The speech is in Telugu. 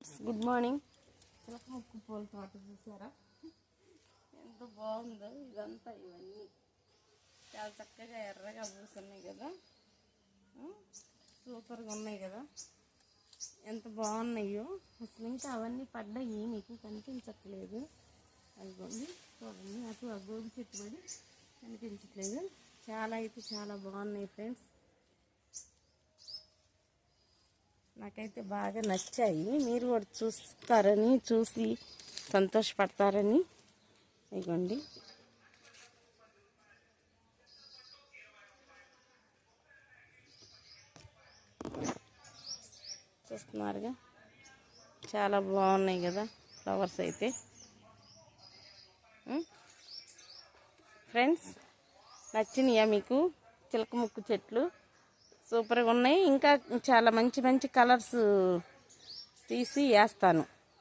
గుడ్ మార్నింగ్ చిలక ముక్కు పూల తోట చూసారా ఎంత బాగుందో ఇదంతా ఇవన్నీ. చాలా చక్కగా ఎర్రగా పూసున్నాయి కదా. సూపర్గా ఉన్నాయి కదా. ఎంత బాగున్నాయో. అసలు ఇంకా అవన్నీ పడ్డాయి మీకు కనిపించట్లేదు. అవి చూడండి అటు ఆ గోబి చెట్టు పడి కనిపించట్లేదు. చాలా అయితే చాలా బాగున్నాయి ఫ్రెండ్స్. నాకైతే బాగా నచ్చాయి. మీరు కూడా చూస్తారని చూసి సంతోషపడతారని. ఇగోండి. చూస్తున్నారుగా? చాలా బాగున్నాయి కదా ఫ్లవర్స్ అయితే. ఫ్రెండ్స్ నచ్చినాయా మీకు? చిలక ముక్కు చెట్లు. సూపర్గా ఉన్నాయి. ఇంకా చాలా మంచి మంచి కలర్స్ తీసి వేస్తాను.